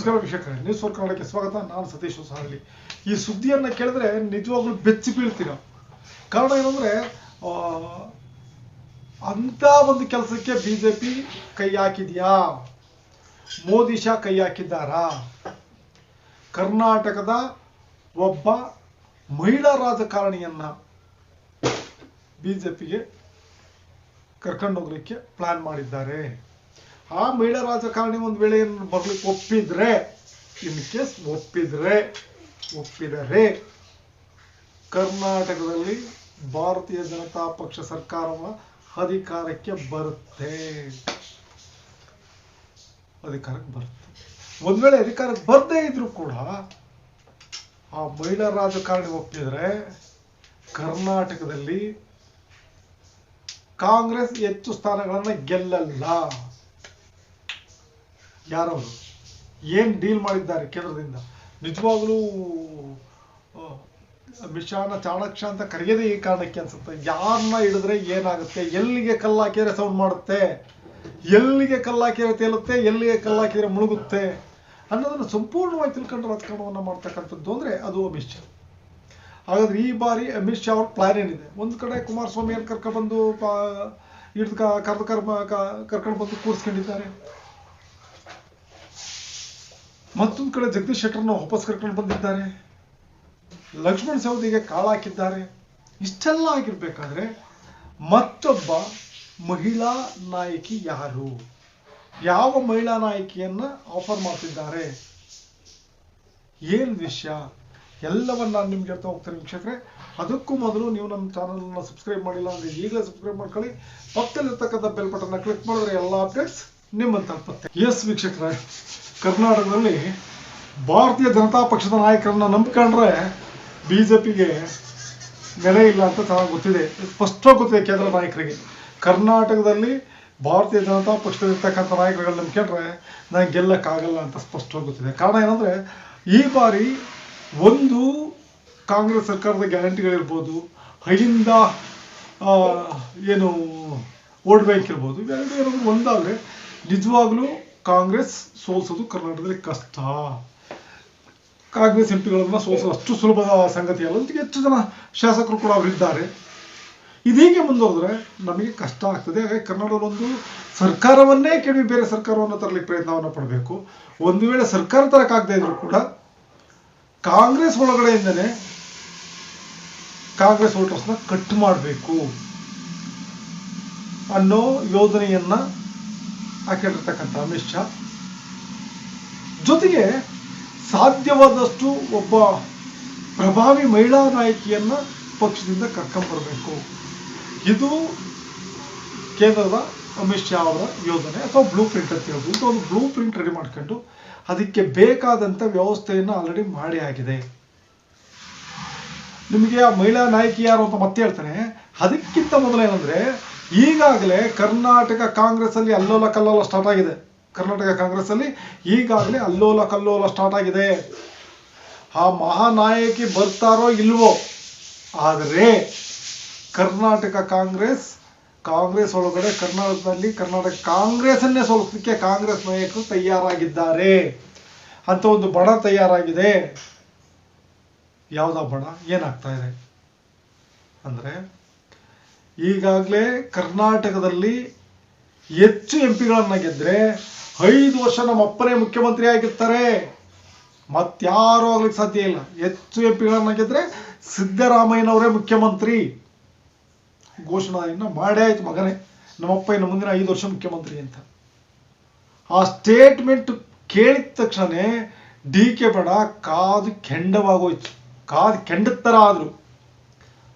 ನಮಸ್ಕಾರ ವೀಕ್ಷಕರೇ news work ಕನ್ನಡಕ್ಕೆ ಸ್ವಾಗತ. ನಾನು ಸತೀಶ್ ಹೊಸಹಳ್ಳಿ. ಈ ಸುದ್ದಿಯನ್ನ ಕೇಳಿದ್ರೆ ನಿಜವಾಗ್ಲೂ ಬೆಚ್ಚಿ ಬೀಳ್ತೀರ ಕಾರಣ ಏನಂದ್ರೆ ಅಂತ ಒಂದು ಕೆಲಸಕ್ಕೆ ಬಿಜೆಪಿ ಕೈ ಹಾಕಿದ್ಯಾ? ಮೋದಿ ಶಾ ಕೈ ಹಾಕಿದ್ದಾರಾ? ಕರ್ನಾಟಕದ ಒಬ್ಬ ಮಹಿಳಾ ರಾಜಕಾರಣಿಯನ್ನ ಬಿಜೆಪಿಗೆ ಕರ್ಕೊಂಡೋಗ್ಲಿಕ್ಕೆ ಪ್ಲಾನ್ ಮಾಡಿದ್ದಾರೆ. ಆ ಮಹಿಳಾ ರಾಜಕಾರಣಿ ಒಂದು ವೇಳೆ ಏನು ಬರ್ಲಿಕ್ಕೆ ಒಪ್ಪಿದ್ರೆ ಇನ್ ಕೇಸ್ ಒಪ್ಪಿದ್ರೆ, ಒಪ್ಪಿದರೆ, ಕರ್ನಾಟಕದಲ್ಲಿ ಭಾರತೀಯ ಜನತಾ ಪಕ್ಷ ಸರ್ಕಾರವ ಅಧಿಕಾರಕ್ಕೆ ಬರುತ್ತೆ. ಅಧಿಕಾರಕ್ಕೆ ಬರುತ್ತೆ. ಒಂದ್ ವೇಳೆ ಅಧಿಕಾರಕ್ಕೆ ಬರ್ದೇ ಇದ್ರು ಕೂಡ ಆ ಮಹಿಳಾ ರಾಜಕಾರಣಿ ಒಪ್ಪಿದ್ರೆ ಕರ್ನಾಟಕದಲ್ಲಿ ಕಾಂಗ್ರೆಸ್ ಹೆಚ್ಚು ಸ್ಥಾನಗಳನ್ನ ಗೆಲ್ಲಲ್ಲ. ಯಾರವರು ಏನು ಡೀಲ್ ಮಾಡಿದ್ದಾರೆ ಕೇಂದ್ರದಿಂದ? ನಿಜವಾಗಲೂ ಮಿಶಾನ ಚಾಣಕ್ಷ ಅಂತ ಕರೆಯದೇ ಈ ಕಾರಣಕ್ಕೆ ಅನ್ಸುತ್ತೆ. ಯಾರನ್ನ ಹಿಡಿದ್ರೆ ಏನಾಗುತ್ತೆ? ಎಲ್ಲಿಗೆ ಕಲ್ಲು ಹಾಕಿದ್ರೆ ಸೌಂಡ್ ಮಾಡುತ್ತೆ? ಎಲ್ಲಿಗೆ ಕಲ್ಲಾಕಿದ್ರೆ ತೇಲುತ್ತೆ? ಎಲ್ಲಿಗೆ ಕಲ್ಲಾಕಿದ್ರೆ ಮುಳುಗುತ್ತೆ? ಅನ್ನೋದನ್ನು ಸಂಪೂರ್ಣವಾಗಿ ತಿಳ್ಕೊಂಡು ರಾಜಕಾರಣವನ್ನು ಮಾಡ್ತಕ್ಕಂಥದ್ದು ಅಂದ್ರೆ ಅದು ಅಮಿತ್ ಶಾ. ಹಾಗಾದ್ರೆ ಈ ಬಾರಿ ಅಮಿತ್ ಶಾ ಅವ್ರ ಪ್ಲಾನ್ ಏನಿದೆ? ಒಂದು ಕಡೆ ಕುಮಾರಸ್ವಾಮಿ ಏನು ಕರ್ಕೊಂಡ್ಬಂದು ಹಿಡಿದು ಕರ್ದು ಕರ್ಮ ಕರ್ಕೊಂಡು ಬಂದು ಕೂರಿಸ್ಕೊಂಡಿದ್ದಾರೆ. ಮತ್ತೊಂದು ಕಡೆ ಜಗದೀಶ್ ಶೆಟ್ಟರ್ನ ವಾಪಸ್ ಕರ್ಕೊಂಡು ಬಂದಿದ್ದಾರೆ. ಲಕ್ಷ್ಮಣ್ ಸವದಿಗೆ ಕಾಳಾಕಿದ್ದಾರೆ ಇಷ್ಟೆಲ್ಲ ಆಗಿರ್ಬೇಕಾದ್ರೆ ಮತ್ತೊಬ್ಬ ಮಹಿಳಾ ನಾಯಕಿ ಯಾರು? ಯಾವ ಮಹಿಳಾ ನಾಯಕಿಯನ್ನ ಆಫರ್ ಮಾಡ್ತಿದ್ದಾರೆ? ಏನು ವಿಷಯ? ಎಲ್ಲವನ್ನ ನಾನು ನಿಮ್ಗೆ ಹೇಳ್ತಾ ಹೋಗ್ತೇನೆ ವೀಕ್ಷಕರೇ. ಅದಕ್ಕೂ ಮೊದಲು ನೀವು ನಮ್ಮ ಚಾನಲ್ನ ಸಬ್ಸ್ಕ್ರೈಬ್ ಮಾಡಿಲ್ಲ ಅಂದ್ರೆ ಈಗಲೇ ಸಬ್ಸ್ಕ್ರೈಬ್ ಮಾಡ್ಕೊಳ್ಳಿ. ಪಕ್ಕದಲ್ಲಿರ್ತಕ್ಕಂಥ ಬೆಲ್ ಬಟನ್ನ ಕ್ಲಿಕ್ ಮಾಡಿದ್ರೆ ಎಲ್ಲ ಅಪ್ಡೇಟ್ಸ್ ನಿಮ್ಮನ್ನು ತಲುಪುತ್ತೆ ಎಸ್ ವೀಕ್ಷಕರ ಕರ್ನಾಟಕದಲ್ಲಿ ಭಾರತೀಯ ಜನತಾ ಪಕ್ಷದ ನಾಯಕರನ್ನ ನಂಬ್ಕೊಂಡ್ರೆ ಬಿಜೆಪಿಗೆ ನೆಲೆ ಇಲ್ಲ ಅಂತ ಚೆನ್ನಾಗಿ ಗೊತ್ತಿದೆ. ಸ್ಪಷ್ಟವಾಗಿ ಗೊತ್ತಿದೆ ಕೇಂದ್ರ ನಾಯಕರಿಗೆ. ಕರ್ನಾಟಕದಲ್ಲಿ ಭಾರತೀಯ ಜನತಾ ಪಕ್ಷದಲ್ಲಿರ್ತಕ್ಕಂಥ ನಾಯಕರುಗಳನ್ನ ನಂಬ್ಕೊಂಡ್ರೆ ನಾನು ಗೆಲ್ಲಕ್ಕಾಗಲ್ಲ ಅಂತ ಸ್ಪಷ್ಟವಾಗಿ ಗೊತ್ತಿದೆ. ಕಾರಣ ಏನಂದ್ರೆ ಈ ಬಾರಿ ಒಂದು ಕಾಂಗ್ರೆಸ್ ಸರ್ಕಾರದ ಗ್ಯಾರಂಟಿಗಳಿರ್ಬೋದು ಆ, ಏನು ವೋಟ್ ಬ್ಯಾಂಕ್ ಇರ್ಬೋದು ಇವೆರಡು ಒಂದಾದ್ರೆ ನಿಜವಾಗ್ಲೂ ಕಾಂಗ್ರೆಸ್ ಸೋಲ್ಸೋದು ಕರ್ನಾಟಕದಲ್ಲಿ ಕಷ್ಟ. ಕಾಂಗ್ರೆಸ್ ಎಂಪಿಗಳನ್ನ ಸೋಲಿಸೋದು ಅಷ್ಟು ಸುಲಭದ ಸಂಗತಿ ಅಲ್ಲ. ಹೆಚ್ಚು ಜನ ಶಾಸಕರು ಕೂಡ ಅವರಿದ್ದಾರೆ ಇದೀಗೆ ಮುಂದುವರೆದ್ರೆ ನಮಗೆ ಕಷ್ಟ ಆಗ್ತದೆ. ಹಾಗಾಗಿ ಕರ್ನಾಟಕದಲ್ಲೊಂದು ಸರ್ಕಾರವನ್ನೇ ಕೆಡವಿ ಬೇರೆ ಸರ್ಕಾರವನ್ನು ತರಲಿಕ್ಕೆ ಪ್ರಯತ್ನವನ್ನು ಪಡಬೇಕು. ಒಂದು ವೇಳೆ ಸರ್ಕಾರ ತರಕ್ಕಾಗದೇ ಇದ್ರು ಕೂಡ ಕಾಂಗ್ರೆಸ್ ಒಳಗಡೆಯಿಂದನೇ ಕಾಂಗ್ರೆಸ್ ವೋಟರ್ಸ್ನ ಕಟ್ ಮಾಡಬೇಕು ಅನ್ನೋ ಯೋಜನೆಯನ್ನ ಹಾಕಿರ್ತಕ್ಕಂಥ ಅಮಿತ್ ಶಾ. ಜೊತೆಗೆ ಸಾಧ್ಯವಾದಷ್ಟು ಒಬ್ಬ ಪ್ರಭಾವಿ ಮಹಿಳಾ ನಾಯಕಿಯನ್ನ ಪಕ್ಷದಿಂದ ಕರ್ಕೊಂಬರಬೇಕು. ಇದು ಕೇಂದ್ರದ ಅಮಿತ್ ಶಾ ಅವರ ಯೋಜನೆ ಅಥವಾ ಬ್ಲೂ ಪ್ರಿಂಟ್ ಅಂತ ಹೇಳ್ಬೋದು. ಒಂದು ಬ್ಲೂ ಪ್ರಿಂಟ್ ರೆಡಿ ಮಾಡ್ಕೊಂಡು ಅದಕ್ಕೆ ಬೇಕಾದಂತ ವ್ಯವಸ್ಥೆಯನ್ನು ಆಲ್ರೆಡಿ ಮಾಡಿ ಆಗಿದೆ. ನಿಮಗೆ ಆ ಮಹಿಳಾ ನಾಯಕಿ ಯಾರು ಅಂತ ಮತ್ತೆ ಹೇಳ್ತಾನೆ. ಅದಕ್ಕಿಂತ ಮೊದಲು ಏನಂದ್ರೆ ಈಗಾಗಲೇ ಕರ್ನಾಟಕ ಕಾಂಗ್ರೆಸ್ ಅಲ್ಲಿ ಅಲ್ಲೋಲ ಕಲ್ಲೋಲ ಸ್ಟಾರ್ಟ್ ಆಗಿದೆ. ಕರ್ನಾಟಕ ಕಾಂಗ್ರೆಸ್ ಅಲ್ಲಿ ಈಗಾಗಲೇ ಅಲ್ಲೋಲ ಕಲ್ಲೋಲ ಸ್ಟಾರ್ಟ್ ಆಗಿದೆ. ಆ ಮಹಾನಾಯಕಿ ಬರ್ತಾರೋ ಇಲ್ವೋ? ಆದರೆ ಕರ್ನಾಟಕ ಕಾಂಗ್ರೆಸ್ ಕಾಂಗ್ರೆಸ್ ಒಳಗಡೆ ಕರ್ನಾಟಕದಲ್ಲಿ ಕರ್ನಾಟಕ ಕಾಂಗ್ರೆಸ್ ಅನ್ನೇ ಸೋಲಿಸಲಿಕ್ಕೆ ಕಾಂಗ್ರೆಸ್ ನಾಯಕರು ತಯಾರಾಗಿದ್ದಾರೆ. ಅಂತ ಒಂದು ಬಣ ತಯಾರಾಗಿದೆ. ಯಾವ್ದಾ ಬಣ? ಏನಾಗ್ತಾ ಇದೆ? ಅಂದ್ರೆ ಈಗಾಗಲೇ ಕರ್ನಾಟಕದಲ್ಲಿ ಹೆಚ್ಚು ಎಂ ಪಿಗಳನ್ನ ಗೆದ್ದರೆ ಐದು ವರ್ಷ ನಮ್ಮ ಅಪ್ಪನೇ ಮುಖ್ಯಮಂತ್ರಿ ಆಗಿರ್ತಾರೆ. ಮತ್ತಾರು ಆಗ್ಲಿಕ್ಕೆ ಸಾಧ್ಯ ಇಲ್ಲ. ಹೆಚ್ಚು ಎಂ ಪಿಗಳನ್ನ ಗೆದ್ರೆ ಸಿದ್ದರಾಮಯ್ಯನವರೇ ಮುಖ್ಯಮಂತ್ರಿ. ಘೋಷಣೆಯನ್ನು ಮಾಡೇ ಆಯ್ತು ಮಗನೇ. ನಮ್ಮಪ್ಪ ಇನ್ನು ಮುಂದಿನ ಐದು ವರ್ಷ ಮುಖ್ಯಮಂತ್ರಿ ಅಂತ. ಆ ಸ್ಟೇಟ್ಮೆಂಟ್ ಕೇಳಿದ ತಕ್ಷಣನೇ ಡಿ ಕೆ ಬಡ ಕಾದು ಕೆಂಡವಾಗೋಯ್ತು. ಕಾದು ಕೆಂಡದ ಥರ ಆದ್ರು.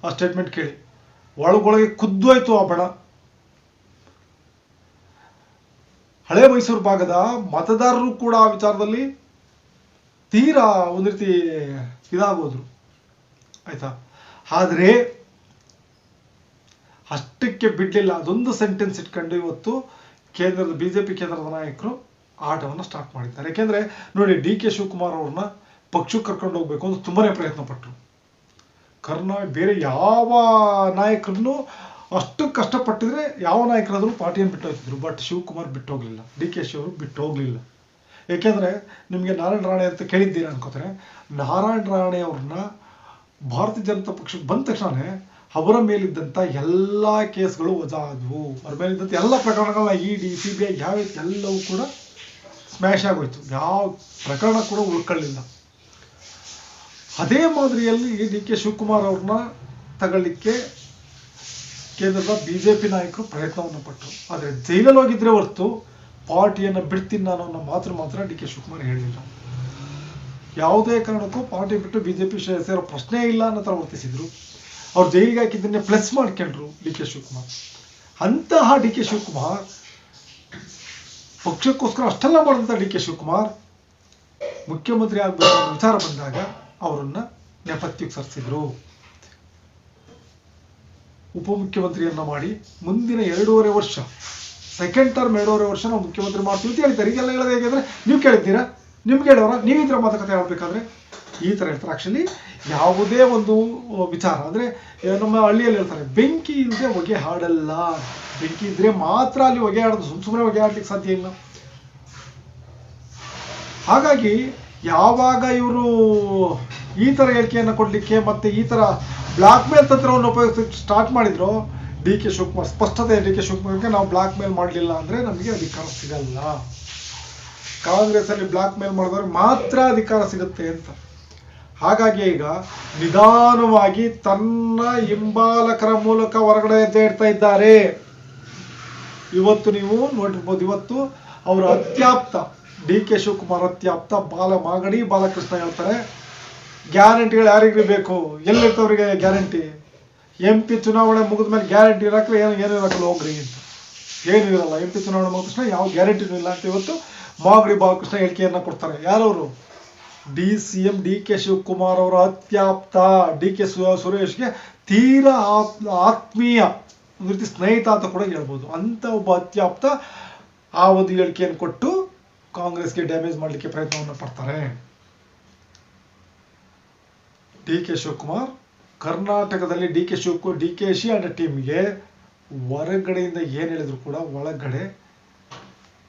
ಆ ಸ್ಟೇಟ್ಮೆಂಟ್ ಕೇಳಿ. ಒಳಗೊಳಗೆ ಕುದ್ದೋಯ್ತು ಆ ಬಣ. ಹಳೆ ಮೈಸೂರು ಭಾಗದ ಮತದಾರರು ಕೂಡ ಆ ವಿಚಾರದಲ್ಲಿ ತೀರಾ ಒಂದು ರೀತಿ ಇದಾಗೋದ್ರು ಆಯ್ತಾ? ಆದರೆ ಅಷ್ಟಕ್ಕೆ ಬಿಡ್ಲಿಲ್ಲ. ಅದೊಂದು ಸೆಂಟೆನ್ಸ್ ಇಟ್ಕೊಂಡು ಇವತ್ತು ಕೇಂದ್ರದ, ಬಿಜೆಪಿ ಕೇಂದ್ರದ ನಾಯಕರು ಆಟವನ್ನು ಸ್ಟಾರ್ಟ್ ಮಾಡಿದ್ದಾರೆ. ಯಾಕೆಂದ್ರೆ ನೋಡಿ, ಡಿ ಕೆ ಶಿವಕುಮಾರ್ ಅವ್ರನ್ನ ಪಕ್ಷಕ್ಕೆ ಕರ್ಕೊಂಡು ಹೋಗ್ಬೇಕು ಅಂತ ತುಂಬಾನೇ ಪ್ರಯತ್ನ ಪಟ್ಟರು ಕರ್ನಾ ಬೇರೆ ಯಾವ ನಾಯಕರನ್ನು ಅಷ್ಟು ಕಷ್ಟಪಟ್ಟಿದ್ರೆ ಯಾವ ನಾಯಕರಾದರೂ ಪಾರ್ಟಿಯನ್ನು ಬಿಟ್ಟು ಹೋಗ್ತಿದ್ರು. ಬಟ್ ಶಿವಕುಮಾರ್ ಬಿಟ್ಟು ಹೋಗಲಿಲ್ಲ. ಡಿ ಕೆ ಶಿ ಅವರು ಬಿಟ್ಟು ಹೋಗಲಿಲ್ಲ. ಏಕೆಂದರೆ ನಿಮಗೆ ನಾರಾಯಣ ರಾಣೆ ಅಂತ ಕೇಳಿದ್ದೀರಾ ಅನ್ಕೋತಾರೆ. ನಾರಾಯಣ ರಾಣೆ ಅವ್ರನ್ನ ಭಾರತೀಯ ಜನತಾ ಪಕ್ಷಕ್ಕೆ ಬಂದ ತಕ್ಷಣನೇ ಅವರ ಮೇಲಿದ್ದಂಥ ಎಲ್ಲ ಕೇಸ್ಗಳು ವಜಾ ಆದವು ಅವ್ರ ಮೇಲಿದ್ದಂಥ ಎಲ್ಲ ಪ್ರಕರಣಗಳನ್ನ E D, C, B I, ಯಾವ ಎಲ್ಲವೂ ಕೂಡ ಸ್ಮ್ಯಾಶ್ ಆಗೋಯ್ತು. ಯಾವ ಪ್ರಕರಣ ಕೂಡ ಉಳ್ಕೊಳ್ಳಿಲ್ಲ. ಅದೇ ಮಾದರಿಯಲ್ಲಿ ಡಿ ಕೆ ಶಿವಕುಮಾರ್ ಅವ್ರನ್ನ ತಗೊಳ್ಳಿಕ್ಕೆ ಕೇಂದ್ರದ ಬಿಜೆಪಿ ನಾಯಕರು ಪ್ರಯತ್ನವನ್ನು ಪಟ್ಟರು ಆದರೆ ಜೈಲಲ್ಲಿ ಹೋಗಿದ್ರೆ ಹೊರತು ಪಾರ್ಟಿಯನ್ನು ಬಿಡ್ತೀನಿ ನಾನು ಅನ್ನೋ ಮಾತ್ರ ಮಾತ್ರ ಡಿ ಕೆ ಶಿವಕುಮಾರ್ ಹೇಳಿಲ್ಲ. ಯಾವುದೇ ಕಾರಣಕ್ಕೂ ಪಾರ್ಟಿ ಬಿಟ್ಟು ಬಿಜೆಪಿ ಸೇರೋ ಪ್ರಶ್ನೆ ಇಲ್ಲ ಅನ್ನೋ ಥರ ವರ್ತಿಸಿದ್ರು. ಅವ್ರು ಜೈಲಿಗೆ ಹಾಕಿದ್ದನ್ನೇ ಪ್ಲಸ್ ಮಾಡ್ಕೊಂಡ್ರು ಡಿ ಕೆ ಶಿವಕುಮಾರ್. ಅಂತಹ ಡಿ ಕೆ ಶಿವಕುಮಾರ್ ಪಕ್ಷಕ್ಕೋಸ್ಕರ ಅಷ್ಟೆಲ್ಲ ಮಾಡಿದಂಥ ಡಿ ಕೆ ಶಿವಕುಮಾರ್ ಮುಖ್ಯಮಂತ್ರಿ ಆಗಬೇಕು ವಿಚಾರ ಬಂದಾಗ ಅವರನ್ನ ನೆಪಥ್ಯಕ್ಕೆ ಸರಿಸಿದ್ರು. ಉಪಮುಖ್ಯಮಂತ್ರಿಯನ್ನ ಮಾಡಿ ಮುಂದಿನ ಎರಡೂವರೆ ವರ್ಷ ಸೆಕೆಂಡ್ ಟರ್ಮ್ ಎರಡೂವರೆ ವರ್ಷ ನಾವು ಮುಖ್ಯಮಂತ್ರಿ ಮಾಡ್ತೀವಿ ಅಂತ ಹೇಳ್ತಾರೆ ಈಗೆಲ್ಲ ಹೇಳೋದು ಹೇಗೆಂದ್ರೆ ನೀವು ಕೇಳಿದ್ದೀರಾ ನಿಮ್ಗೆ ಹೇಳೋರ? ಥರ ಮಾತುಕತೆ ಹೇಳ್ಬೇಕಾದ್ರೆ ಈ ಥರ ಹೇಳ್ತಾರೆ. ಆ್ಯಕ್ಚುಲಿ ಯಾವುದೇ ಒಂದು ವಿಚಾರ ಅಂದರೆ ನಮ್ಮ ಹಳ್ಳಿಯಲ್ಲಿ ಹೇಳ್ತಾರೆ, ಬೆಂಕಿ ಇಲ್ಲದೆ ಹೊಗೆ ಹಾಡಲ್ಲ. ಬೆಂಕಿ ಇದ್ರೆ ಮಾತ್ರ ಅಲ್ಲಿ ಹೊಗೆ ಹಾಡೋದು. ಸುಮ್ಮ ಸುಮ್ಮನೆ ಹೊಗೆ ಹಾಡ್ಲಿಕ್ಕೆ ಸಾಧ್ಯ ಇಲ್ಲ. ಹಾಗಾಗಿ ಯಾವಾಗ ಇವರು ಈ ಥರ ಹೇಳಿಕೆಯನ್ನು ಕೊಡಲಿಕ್ಕೆ ಮತ್ತೆ ಈ ಥರ ಬ್ಲಾಕ್ ಮೇಲ್ ತಂತ್ರವನ್ನು ಉಪಯೋಗಿಸಿ ಸ್ಟಾರ್ಟ್ ಮಾಡಿದ್ರು, ಡಿ ಕೆ ಶಿವಕುಮಾರ್. ಸ್ಪಷ್ಟತೆ ಡಿ ಕೆ ಶಿವಕುಮಾರ್ಗೆ ನಾವು ಬ್ಲಾಕ್ ಮೇಲ್ ಮಾಡಲಿಲ್ಲ ಅಂದರೆ ನಮಗೆ ಅಧಿಕಾರ ಸಿಗಲ್ಲ. ಕಾಂಗ್ರೆಸ್ ಅಲ್ಲಿ ಬ್ಲಾಕ್ ಮೇಲ್ ಮಾಡಿದವ್ರಿಗೆ ಮಾತ್ರ ಅಧಿಕಾರ ಸಿಗುತ್ತೆ ಅಂತ. ಹಾಗಾಗಿ ಈಗ ನಿಧಾನವಾಗಿ ತನ್ನ ಹಿಂಬಾಲಕರ ಮೂಲಕ ಹೊರಗಡೆ ಎದ್ದೇಡ್ತಾ ಇದ್ದಾರೆ. ಇವತ್ತು ನೀವು ನೋಡಿರ್ಬೋದು, ಇವತ್ತು ಅವರ ಅತ್ಯಾಪ್ತ, ಡಿ ಕೆ ಶಿವಕುಮಾರ್ ಅತ್ಯಾಪ್ತ, ಬಾಲ ಮಾಗಡಿ ಬಾಲಕೃಷ್ಣ ಹೇಳ್ತಾರೆ. ಗ್ಯಾರಂಟಿಗಳು ಯಾರಿಗ್ರಿ ಬೇಕು? ಎಲ್ಲಿರ್ತವ್ರಿಗೆ ಗ್ಯಾರಂಟಿ? ಎಂ ಪಿ ಚುನಾವಣೆ ಮುಗಿದ ಮೇಲೆ ಗ್ಯಾರಂಟಿ ಇರಕ್ಕೆ ಏನು ಏನು ಇರೋಕ್ಕಲ್ಲ ಹೋಗ್ರಿ ಅಂತ. ಏನು ಇರಲ್ಲ. ಎಂ ಪಿ ಚುನಾವಣೆ ಮುಗಿದ ತಕ್ಷಣ ಯಾವ ಗ್ಯಾರಂಟಿನೂ ಇಲ್ಲ ಅಂತ ಇವತ್ತು ಮಾಗಡಿ ಬಾಲಕೃಷ್ಣ ಹೇಳಿಕೆಯನ್ನು ಕೊಡ್ತಾರೆ. ಯಾರವರು? D C M D K Shivakumar ಅವರ ಅತ್ಯಾಪ್ತ. ಡಿ ಕೆ ಸುರೇಶ್ಗೆ ತೀರಾ ಆತ್- ಆತ್ಮೀಯ ಒಂದು ರೀತಿ ಸ್ನೇಹಿತ ಅಂತ ಕೂಡ ಹೇಳ್ಬೋದು. ಅಂತ ಒಬ್ಬ ಅತ್ಯಾಪ್ತ ಆ ಒಂದು ಹೇಳಿಕೆಯನ್ನು ಕೊಟ್ಟು ಕಾಂಗ್ರೆಸ್ಗೆ ಡ್ಯಾಮೇಜ್ ಮಾಡಲಿಕ್ಕೆ ಪ್ರಯತ್ನವನ್ನು ಪಡ್ತಾರೆ. ಡಿ ಕೆ ಶಿವಕುಮಾರ್, ಕರ್ನಾಟಕದಲ್ಲಿ D K Shivakumar, D K Shi and ಟೀಮ್ಗೆ ಹೊರಗಡೆಯಿಂದ ಏನು ಹೇಳಿದ್ರು ಕೂಡ ಒಳಗಡೆ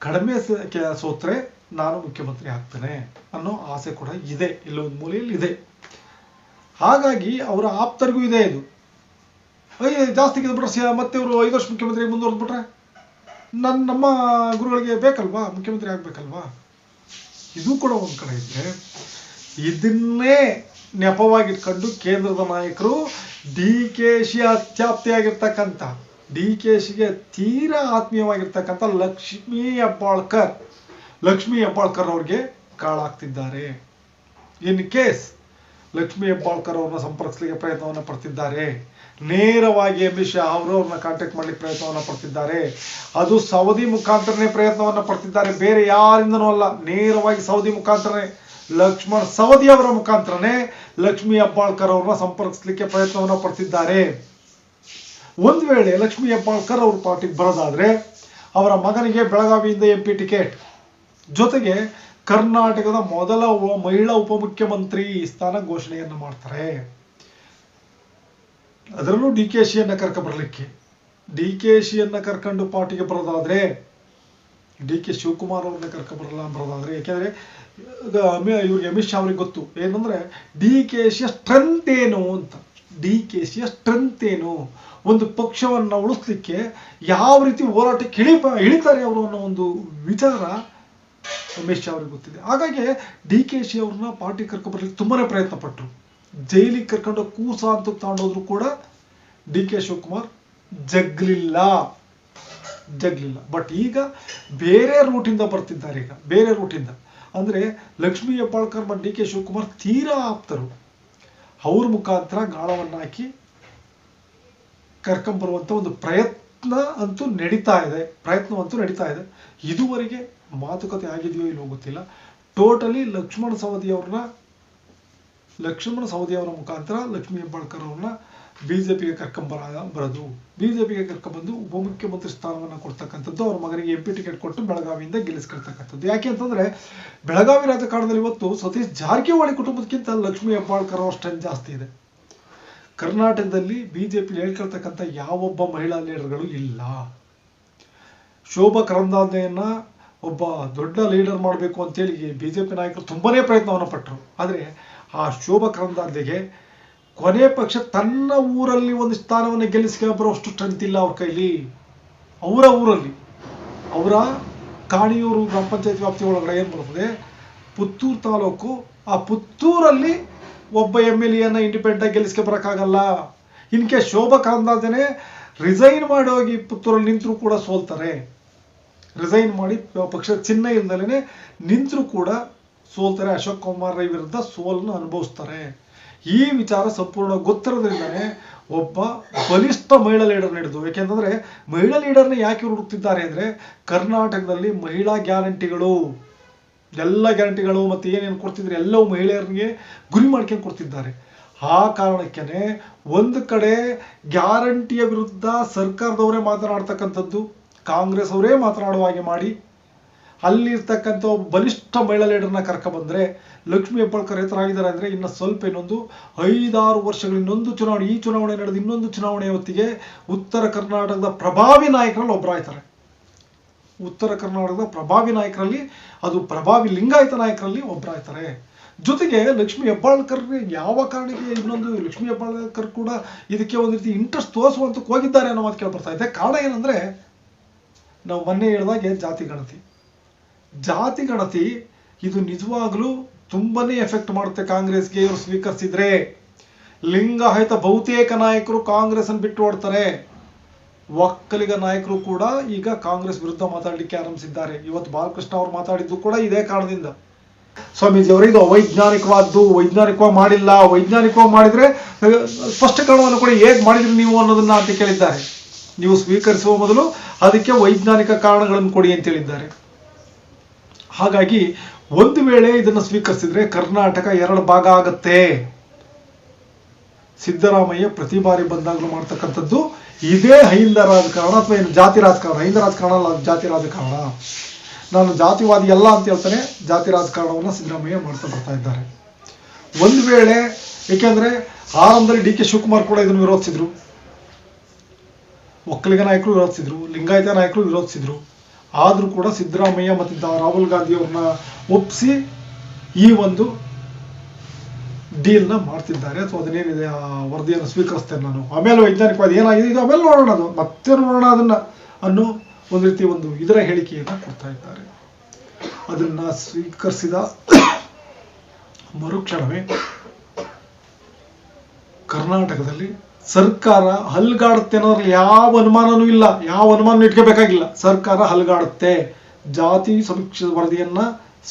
ಕಡಿಮೆ ಸೋತ್ರೆ ನಾನು ಮುಖ್ಯಮಂತ್ರಿ ಆಗ್ತೇನೆ ಅನ್ನೋ ಆಸೆ ಕೂಡ ಇದೆ. ಇಲ್ಲೊಂದು ಮೂಲೆಯಲ್ಲಿ ಇದೆ. ಹಾಗಾಗಿ ಅವರ ಆಪ್ತರಿಗೂ ಇದೆ ಇದು. ಅಯ್ಯ ಜಾಸ್ತಿ ಗೆದ್ಬಿಟ್ರೆ ಮತ್ತೆ ಇವರು ಐದು ವರ್ಷ ಮುಖ್ಯಮಂತ್ರಿ ಮುಂದುವರೆದ್ಬಿಟ್ರೆ ನನ್ನ ನಮ್ಮ ಗುರುಗಳಿಗೆ ಬೇಕಲ್ವಾ? ಮುಖ್ಯಮಂತ್ರಿ ಆಗ್ಬೇಕಲ್ವಾ? ಇದು ಕೂಡ ಒಂದು ಕಡೆ ಇದೆ. ಇದನ್ನೇ ನೆಪವಾಗಿಟ್ಕೊಂಡು ಕೇಂದ್ರದ ನಾಯಕರು ಡಿ ಕೆ ಶಿ ಅತ್ಯಾಪ್ತಿಯಾಗಿರ್ತಕ್ಕಂಥ, ಡಿ ಕೆ ಶಿಗೆ ತೀರಾ ಆತ್ಮೀಯವಾಗಿರ್ತಕ್ಕಂಥ ಲಕ್ಷ್ಮೀ ಹೆಬ್ಬಾಳ್ಕರ್ ಲಕ್ಷ್ಮೀ ಹೆಬ್ಬಾಳ್ಕರ್ ಅವ್ರಿಗೆ ಕಾಳಾಗ್ತಿದ್ದಾರೆ. ಇನ್ ಕೇಸ್ ಲಕ್ಷ್ಮೀ ಹೆಬ್ಬಾಳ್ಕರ್ ಅವ್ರನ್ನ ಸಂಪರ್ಕಿಸಲಿಕ್ಕೆ ಪ್ರಯತ್ನವನ್ನು ಪಡ್ತಿದ್ದಾರೆ, ನೇರವಾಗಿ ಅಮಿತ್ ಶಾ ಅವರು ಅವ್ರನ್ನ ಕಾಂಟ್ಯಾಕ್ಟ್ ಮಾಡಲಿಕ್ಕೆ ಪ್ರಯತ್ನವನ್ನು ಪಡ್ತಿದ್ದಾರೆ, ಅದು ಸೌದಿ ಮುಖಾಂತರನೇ ಪ್ರಯತ್ನವನ್ನು ಪಡ್ತಿದ್ದಾರೆ, ಬೇರೆ ಯಾರಿಂದನೂ ಅಲ್ಲ, ನೇರವಾಗಿ ಸೌದಿ ಮುಖಾಂತರನೇ. ಲಕ್ಷ್ಮಣ್ ಸವದಿ ಅವರ ಮುಖಾಂತರನೇ ಲಕ್ಷ್ಮಿ ಹೆಬ್ಬಾಳ್ಕರ್ ಅವ್ರನ್ನ ಸಂಪರ್ಕಿಸಲಿಕ್ಕೆ ಪ್ರಯತ್ನವನ್ನ ಪಡ್ತಿದ್ದಾರೆ. ಒಂದ್ ವೇಳೆ ಲಕ್ಷ್ಮಿ ಹೆಬ್ಬಾಳ್ಕರ್ ಅವ್ರ ಪಾರ್ಟಿಗೆ ಬರೋದಾದ್ರೆ ಅವರ ಮಗನಿಗೆ ಬೆಳಗಾವಿಯಿಂದ ಎಂ ಪಿ ಟಿಕೆಟ್. ಜೊತೆಗೆ ಕರ್ನಾಟಕದ ಮೊದಲ ಮಹಿಳಾ ಉಪಮುಖ್ಯಮಂತ್ರಿ ಸ್ಥಾನ ಘೋಷಣೆಯನ್ನು ಮಾಡ್ತಾರೆ. ಅದರಲ್ಲೂ ಡಿ ಕೆ ಶಿಯನ್ನ ಕರ್ಕ ಬರಲಿಕ್ಕೆ. ಡಿ ಕೆ ಶಿಯನ್ನ ಕರ್ಕೊಂಡು ಪಾರ್ಟಿಗೆ ಬರೋದಾದ್ರೆ, ಡಿ ಕೆ ಶಿವಕುಮಾರ್ ಅವ್ರನ್ನ ಕರ್ಕ ಬರಲ್ಲ ಬರೋದಾದ್ರೆ, ಯಾಕೆಂದ್ರೆ ಇವ್ರಿಗೆ ಅಮಿತ್ ಶಾ ಅವ್ರಿಗೆ ಗೊತ್ತು. ಏನಂದ್ರೆ ಡಿ ಕೆ ಶಿಯ ಸ್ಟ್ರೆಂತ್ ಏನು ಅಂತ. ಡಿ ಕೆ ಶಿಯ ಸ್ಟ್ರೆಂತ್ ಏನು. ಒಂದು ಪಕ್ಷವನ್ನ ಉಳಿಸ್ಲಿಕ್ಕೆ ಯಾವ ರೀತಿ ಹೋರಾಟಕ್ಕೆ ಇಳಿ ಇಳಿತಾರೆ ಅವರು ಅನ್ನೋ ಒಂದು ವಿಚಾರ ಅಮಿತ್ ಶಾ ಅವ್ರಿಗೆ ಗೊತ್ತಿದೆ. ಹಾಗಾಗಿ ಡಿ ಕೆ ಶಿ ಅವ್ರನ್ನ ಪಾರ್ಟಿ ಕರ್ಕೊಂಡು ಬರ್ಲಿಕ್ಕೆ ತುಂಬಾನೇ ಪ್ರಯತ್ನ ಪಟ್ಟರು ಜೈಲಿಗೆ ಕರ್ಕೊಂಡು ಕೂಸ ಅಂತ ತಗೊಂಡೋದ್ರು ಕೂಡ ಡಿ ಕೆ ಶಿವಕುಮಾರ್ ಜಗ್ಲಿಲ್ಲ. ಜಗ್ಲಿಲ್ಲ. ಬಟ್ ಈಗ ಬೇರೆ ರೂಟಿಂದ ಬರ್ತಿದ್ದಾರೆ ಈಗ. ಬೇರೆ ರೂಟಿಂದ ಅಂದ್ರೆ ಲಕ್ಷ್ಮೀ ಹೆಬ್ಬಾಳ್ಕರ್ ಮತ್ತು ಡಿ ಕೆ ಶಿವಕುಮಾರ್ ತೀರಾ ಆಪ್ತರು. ಅವ್ರ ಮುಖಾಂತರ ಗಾಳವನ್ನ ಹಾಕಿ ಕರ್ಕೊಂಬರುವಂಥ ಒಂದು ಪ್ರಯತ್ನ ಅಂತೂ ನಡೀತಾ ಇದೆ. ಪ್ರಯತ್ನವಂತೂ ನಡೀತಾ ಇದೆ. ಇದುವರೆಗೆ ಮಾತುಕತೆ ಆಗಿದೆಯೋ ಇಲ್ಲೋ ಗೊತ್ತಿಲ್ಲ. ಟೋಟಲಿ ಲಕ್ಷ್ಮಣ ಸವದಿಯವ್ರನ್ನ ಲಕ್ಷ್ಮಣ ಸವದಿಯವರ ಮುಖಾಂತರ ಲಕ್ಷ್ಮೀ ಹೆಬ್ಬಾಳ್ಕರ್ ಅವ್ರನ್ನ ಬಿಜೆಪಿಗೆ ಕರ್ಕೊಂಬರ ಬರೋದು. ಬಿಜೆಪಿಗೆ ಕರ್ಕೊಂಡ್ಬಂದು ಉಪಮುಖ್ಯಮಂತ್ರಿ ಸ್ಥಾನವನ್ನು ಕೊಡ್ತಕ್ಕಂಥದ್ದು ಅವ್ರ ಮಗನಿಗೆ ಎಂ ಪಿ ಟಿಕೆಟ್ ಕೊಟ್ಟು ಬೆಳಗಾವಿಯಿಂದ ಗೆಲ್ಲಿಸ್ಕೊಳ್ತಕ್ಕಂಥದ್ದು. ಯಾಕೆ ಅಂತಂದ್ರೆ, ಬೆಳಗಾವಿ ರಾಜಕಾರಣದಲ್ಲಿ ಇವತ್ತು ಸತೀಶ್ ಜಾರಕಿಹೊಳಿ ಕುಟುಂಬಕ್ಕಿಂತ ಲಕ್ಷ್ಮೀ ಹೆಬ್ಬಾಳ್ಕರ್ ಸ್ಟ್ರೆಂತ್ ಜಾಸ್ತಿ ಇದೆ. ಕರ್ನಾಟಕದಲ್ಲಿ ಬಿಜೆಪಿ ಹೇಳ್ಕೊಳ್ತಕ್ಕಂಥ ಯಾವೊಬ್ಬ ಮಹಿಳಾ ಲೀಡರ್ಗಳು ಇಲ್ಲ. ಶೋಭಾ ಕರಂದಾಜೆಯನ್ನ ಒಬ್ಬ ದೊಡ್ಡ ಲೀಡರ್ ಮಾಡಬೇಕು ಅಂತೇಳಿ ಬಿ ಜೆ ಪಿ ನಾಯಕರು ತುಂಬಾನೇ ಪ್ರಯತ್ನವನ್ನು ಪಟ್ಟರು ಆದರೆ ಆ ಶೋಭಾ ಕರಂದ್ಲಾಜೆಗೆ ಕೊನೆ ಪಕ್ಷ ತನ್ನ ಊರಲ್ಲಿ ಒಂದು ಸ್ಥಾನವನ್ನು ಬರೋಷ್ಟು ಸ್ಟ್ರೆಂತ್ ಇಲ್ಲ ಅವ್ರ ಕೈಲಿ. ಅವರ ಊರಲ್ಲಿ. ಅವರ ಕಾಣಿಯೂರು ಗ್ರಾಮ ಪಂಚಾಯತ್ ವ್ಯಾಪ್ತಿ ಒಳಗಡೆ ಏನು ಬರ್ತದೆ? ಪುತ್ತೂರು ತಾಲೂಕು. ಆ ಪುತ್ತೂರಲ್ಲಿ ಒಬ್ಬ ಎಂ ಎಲ್ ಎನ ಇಂಡಿಪೆಂಡೆಂಟ್ ಗೆಲ್ಲಿಸ್ಕೆ ಬರೋಕ್ಕಾಗಲ್ಲ. ಇನ್ ಕೇಸ್ ಶೋಭಾ ಕಾಂದಾಜನೆ ರಿಸೈನ್ ಮಾಡಿ ಹೋಗಿ ಪುತ್ತೂರಲ್ಲಿ ನಿಂತರೂ ಕೂಡ ಸೋಲ್ತಾರೆ. ರಿಸೈನ್ ಮಾಡಿ ಪಕ್ಷದ ಚಿಹ್ನೆ ಇಲ್ದಲೇ ನಿಂತರೂ ಕೂಡ ಸೋಲ್ತಾರೆ. ಅಶೋಕ್ ಕುಮಾರ್ ರೈ ವಿರುದ್ಧ ಸೋಲನ್ನು ಅನುಭವಿಸ್ತಾರೆ. ಈ ವಿಚಾರ ಸಂಪೂರ್ಣ ಗೊತ್ತಿರೋದ್ರಿಂದನೇ ಒಬ್ಬ ಬಲಿಷ್ಠ ಮಹಿಳಾ ಲೀಡರ್ ನಡೆದು ಯಾಕೆಂತಂದ್ರೆ ಮಹಿಳಾ ಲೀಡರ್ನ ಯಾಕೆ ಹುಡುಕ್ತಿದ್ದಾರೆ ಅಂದ್ರೆ ಕರ್ನಾಟಕದಲ್ಲಿ ಮಹಿಳಾ ಗ್ಯಾರಂಟಿಗಳು, ಎಲ್ಲ ಗ್ಯಾರಂಟಿಗಳು ಮತ್ತೆ ಏನೇನು ಕೊಡ್ತಿದ್ರೆ ಎಲ್ಲವೂ ಮಹಿಳೆಯರಿಗೆ ಗುರಿ ಮಾಡ್ಕೊಂಡು ಕೊಡ್ತಿದ್ದಾರೆ. ಆ ಕಾರಣಕ್ಕೇನೆ ಒಂದು ಕಡೆ ಗ್ಯಾರಂಟಿಯ ವಿರುದ್ಧ ಸರ್ಕಾರದವರೇ ಮಾತನಾಡ್ತಕ್ಕಂಥದ್ದು, ಕಾಂಗ್ರೆಸ್ ಅವರೇ ಮಾತನಾಡುವ ಹಾಗೆ ಮಾಡಿ ಅಲ್ಲಿರ್ತಕ್ಕಂಥ ಒಬ್ಬ ಬಲಿಷ್ಠ ಮಹಿಳಾ ಲೀಡರ್ನ ಕರ್ಕ ಬಂದ್ರೆ ಲಕ್ಷ್ಮೀ ಹೆಬ್ಬಾಳ್ಕರ್ ಎತ್ತರಾಗಿದ್ದಾರೆ ಅಂದ್ರೆ ಇನ್ನು ಸ್ವಲ್ಪ ಇನ್ನೊಂದು ಐದಾರು ವರ್ಷಗಳು, ಇನ್ನೊಂದು ಚುನಾವಣೆ, ಈ ಚುನಾವಣೆ ನಡೆದು ಇನ್ನೊಂದು ಚುನಾವಣೆ ಹೊತ್ತಿಗೆ ಉತ್ತರ ಕರ್ನಾಟಕದ ಪ್ರಭಾವಿ ನಾಯಕರಲ್ಲಿ ಒಬ್ಬರಾಯ್ತಾರೆ. ಉತ್ತರ ಕರ್ನಾಟಕದ ಪ್ರಭಾವಿ ನಾಯಕರಲ್ಲಿ, ಅದು ಪ್ರಭಾವಿ ಲಿಂಗಾಯತ ನಾಯಕರಲ್ಲಿ ಒಬ್ಬರಾಯ್ತಾರೆ. ಜೊತೆಗೆ ಲಕ್ಷ್ಮೀ ಹೆಬ್ಬಾಳ್ಕರ್ ಯಾವ ಕಾರಣಕ್ಕೆ ಇನ್ನೊಂದು ಲಕ್ಷ್ಮೀ ಹೆಬ್ಬಾಳ್ಕರ್ ಕೂಡ ಇದಕ್ಕೆ ಒಂದು ರೀತಿ ಇಂಟ್ರೆಸ್ಟ್ ತೋರಿಸುವಂತ ಹೋಗಿದ್ದಾರೆ ಅನ್ನೋ ಮಾತು ಕೇಳ್ಬರ್ತಾ ಇದೆ. ಕಾರಣ ಏನಂದ್ರೆ, ನಾವು ಮೊನ್ನೆ ಹೇಳಿದಾಗೆ ಜಾತಿ ಗಣತಿ. ಜಾತಿ ಗಣತಿ ಇದು ನಿಜವಾಗ್ಲೂ ತುಂಬಾನೇ ಎಫೆಕ್ಟ್ ಮಾಡುತ್ತೆ ಕಾಂಗ್ರೆಸ್ಗೆ ಇವರು ಸ್ವೀಕರಿಸಿದ್ರೆ. ಲಿಂಗಾಯತ ಬಹುತೇಕ ನಾಯಕರು ಕಾಂಗ್ರೆಸ್ ಅನ್ನು ಬಿಟ್ಟು ಓಡ್ತಾರೆ. ಒಕ್ಕಲಿಗ ನಾಯಕರು ಕೂಡ ಈಗ ಕಾಂಗ್ರೆಸ್ ವಿರುದ್ಧ ಮಾತಾಡಲಿಕ್ಕೆ ಆರಂಭಿಸಿದ್ದಾರೆ. ಇವತ್ತು ಬಾಲಕೃಷ್ಣ ಅವರು ಮಾತಾಡಿದ್ದು ಕೂಡ ಇದೇ ಕಾರಣದಿಂದ. ಸ್ವಾಮೀಜಿ ಅವರು ಇದು ಅವೈಜ್ಞಾನಿಕವಾದ್ದು ವೈಜ್ಞಾನಿಕವಾಗಿ ಮಾಡಿಲ್ಲ. ವೈಜ್ಞಾನಿಕವಾಗಿ ಮಾಡಿದ್ರೆ ಸ್ಪಷ್ಟೀಕರಣವನ್ನು ಕೂಡ ಹೇಗೆ ಮಾಡಿದ್ರಿ ನೀವು ಅನ್ನೋದನ್ನ ಅಂತ ಕೇಳಿದ್ದಾರೆ. ನೀವು ಸ್ವೀಕರಿಸುವ ಮೊದಲು ಅದಕ್ಕೆ ವೈಜ್ಞಾನಿಕ ಕಾರಣಗಳನ್ನು ಕೊಡಿ ಅಂತ ಹೇಳಿದ್ದಾರೆ. ಹಾಗಾಗಿ ಒಂದು ವೇಳೆ ಇದನ್ನು ಸ್ವೀಕರಿಸಿದ್ರೆ ಕರ್ನಾಟಕ ಎರಡು ಭಾಗ ಆಗತ್ತೆ. ಸಿದ್ದರಾಮಯ್ಯ ಪ್ರತಿ ಬಾರಿ ಬಂದಾಗಲೂ ಮಾಡ್ತಕ್ಕಂಥದ್ದು ಇದೇ ಹೈಂದ ರಾಜಕಾರಣ ಅಥವಾ ಏನು ಜಾತಿ ರಾಜಕಾರಣ? ಹೈಂದ ರಾಜಕಾರಣ ಅಲ್ಲ, ಜಾತಿ ರಾಜಕಾರಣ. ನಾನು ಜಾತಿವಾದಿ ಎಲ್ಲ ಅಂತ ಹೇಳ್ತಾನೆ, ಜಾತಿ ರಾಜಕಾರಣವನ್ನು ಸಿದ್ದರಾಮಯ್ಯ ಮಾಡ್ತಾ ಬರ್ತಾ ಇದ್ದಾರೆ. ಒಂದು ವೇಳೆ, ಏಕೆಂದ್ರೆ ಆರಂಭದಲ್ಲಿ ಡಿ ಕೆ ಶಿವಕುಮಾರ್ ಕೂಡ ಇದನ್ನು ವಿರೋಧಿಸಿದ್ರು. ಒಕ್ಕಲಿಗ ನಾಯಕರು ವಿರೋಧಿಸಿದ್ರು, ಲಿಂಗಾಯತ ನಾಯಕರು ವಿರೋಧಿಸಿದ್ರು. ಆದ್ರೂ ಕೂಡ ಸಿದ್ದರಾಮಯ್ಯ ಮತ್ತು ರಾಹುಲ್ ಗಾಂಧಿ ಅವ್ರನ್ನ ಒಪ್ಪಿಸಿ ಈ ಒಂದು ಡೀಲ್ನ ಮಾಡ್ತಿದ್ದಾರೆ. ಅಥವಾ ಅದನ್ನೇನಿದೆ ಆ ವರದಿಯನ್ನು ಸ್ವೀಕರಿಸ್ತೇನೆ ನಾನು. ಆಮೇಲೆ ವೈಜ್ಞಾನಿಕವಾದ ಏನಾಗಿದೆ? ಇದು ಆಮೇಲೆ ನೋಡೋಣ ಅದು. ಮತ್ತೆ ನೋಡೋಣ ಅದನ್ನ ಅನ್ನೋ ಒಂದು ರೀತಿ ಒಂದು ಇದರ ಹೇಳಿಕೆಯನ್ನು ಕೊಡ್ತಾ ಇದ್ದಾರೆ. ಅದನ್ನ ಸ್ವೀಕರಿಸಿದ ಮರುಕ್ಷಣವೇ ಕರ್ನಾಟಕದಲ್ಲಿ ಸರ್ಕಾರ ಹಲ್ಗಾಡುತ್ತೆ ಅನ್ನೋದ್ರಲ್ಲಿ ಯಾವ ಅನುಮಾನನೂ ಇಲ್ಲ, ಯಾವ ಅನುಮಾನ ಇಟ್ಕೋಬೇಕಾಗಿಲ್ಲ. ಸರ್ಕಾರ ಹಲ್ಗಾಡುತ್ತೆ. ಜಾತಿ ಸಮೀಕ್ಷೆ ವರದಿಯನ್ನ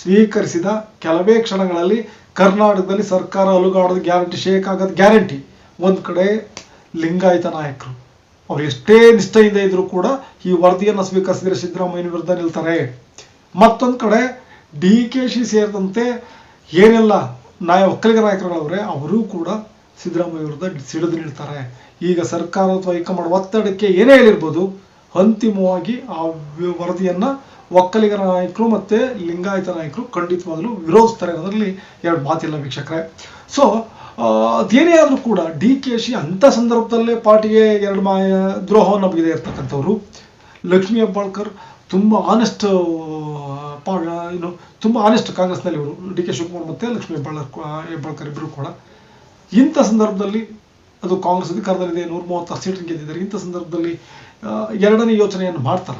ಸ್ವೀಕರಿಸಿದ ಕೆಲವೇ ಕ್ಷಣಗಳಲ್ಲಿ ಕರ್ನಾಟಕದಲ್ಲಿ ಸರ್ಕಾರ ಹಲುಗಾಡೋದು ಗ್ಯಾರಂಟಿ, ಶೇಕ್ ಆಗೋದು ಗ್ಯಾರಂಟಿ. ಒಂದ್ ಕಡೆ ಲಿಂಗಾಯತ ನಾಯಕರು. ಅವ್ರು ಎಷ್ಟೇ ನಿಷ್ಠೆಯಿಂದ ಇದ್ರು ಕೂಡ ಈ ವರದಿಯನ್ನ ಸ್ವೀಕರಿಸಿದ್ರೆ ಸಿದ್ದರಾಮಯ್ಯನ ವಿರುದ್ಧ ನಿಲ್ತಾರೆ. ಮತ್ತೊಂದ್ ಕಡೆ ಡಿ ಕೆ ಶಿ ಸೇರಿದಂತೆ ಏನೆಲ್ಲ ನಾಯ, ಒಕ್ಕಲಿಗ ನಾಯಕರುಗಳವ್ರೆ, ಅವರು ಕೂಡ ಸಿದ್ದರಾಮಯ್ಯ ವಿರುದ್ಧ ಸಿಡಿದು ನಿಲ್ತಾರೆ. ಈಗ ಸರ್ಕಾರ ಅಥವಾ ಹೈಕಮಾಂಡ್ ಒತ್ತಡಕ್ಕೆ ಏನೇ ಹೇಳಿರ್ಬೋದು ಅಂತಿಮವಾಗಿ ಆ ವರದಿಯನ್ನು ಒಕ್ಕಲಿಗರ ನಾಯಕರು ಮತ್ತೆ ಲಿಂಗಾಯತ ನಾಯಕರು ಖಂಡಿತವಾಗಲೂ ವಿರೋಧಿಸ್ತಾರೆ ಅನ್ನೋದ್ರಲ್ಲಿ ಎರಡು ಮಾತಿಲ್ಲ ವೀಕ್ಷಕರೇ. ಸೊ ಅದೇನೇ ಆದ್ರೂ ಕೂಡ ಡಿ ಕೆ ಶಿ ಅಂತ ಸಂದರ್ಭದಲ್ಲೇ ಪಾರ್ಟಿಗೆ ಎರಡು ಮಾ ದ್ರೋಹವನ್ನು ಬಗೆದೇ ಇರ್ತಕ್ಕಂಥವ್ರು. ಲಕ್ಷ್ಮೀ ಹೆಬ್ಬಾಳ್ಕರ್ ತುಂಬಾ ಆನೆಸ್ಟ್ ಏನು ತುಂಬಾ ಆನೆಸ್ಟ್ ಕಾಂಗ್ರೆಸ್ನಲ್ಲಿ ಇವರು ಡಿ ಕೆ ಶಿವಕುಮಾರ್ ಮತ್ತೆ ಲಕ್ಷ್ಮೀ ಹೆಬ್ಬಾಳ್ಕರ್ ಹೆಬ್ಬಾಳ್ಕರ್ ಇಬ್ಬರು ಕೂಡ. ಇಂಥ ಸಂದರ್ಭದಲ್ಲಿ ಅದು ಕಾಂಗ್ರೆಸ್ ಅಧಿಕಾರದಲ್ಲಿದೆ ನೂರ ಮೂವತ್ತಾರು ಸೀಟ್ ಗೆದ್ದಿದ್ದಾರೆ. ಇಂಥ ಸಂದರ್ಭದಲ್ಲಿ ಎರಡನೇ ಯೋಚನೆಯನ್ನು ಮಾಡ್ತಾರ?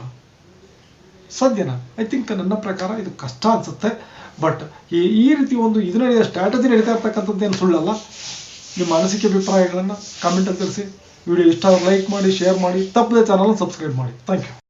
ಸದ್ಯನ ಐ ಥಿಂಕ್ ನನ್ನ ಪ್ರಕಾರ ಇದು ಕಷ್ಟ ಅನ್ಸುತ್ತೆ. ಬಟ್ ಈ ಈ ರೀತಿ ಒಂದು ಇದು ನಡೆಯ ಸ್ಟ್ರಾಟಜಿ ನಡೀತಾ ಇರ್ತಕ್ಕಂಥದ್ದು ಏನು ಸುಳ್ಳಲ್ಲ. ನಿಮ್ಮ ಅನಿಸಿಕೆ ಅಭಿಪ್ರಾಯಗಳನ್ನು ಕಾಮೆಂಟಲ್ಲಿ ತಿಳಿಸಿ. ವಿಡಿಯೋ ಇಷ್ಟ ಲೈಕ್ ಮಾಡಿ ಶೇರ್ ಮಾಡಿ. ತಪ್ಪದೆ ಚಾನಲ್ ಸಬ್ಸ್ಕ್ರೈಬ್ ಮಾಡಿ. Thank you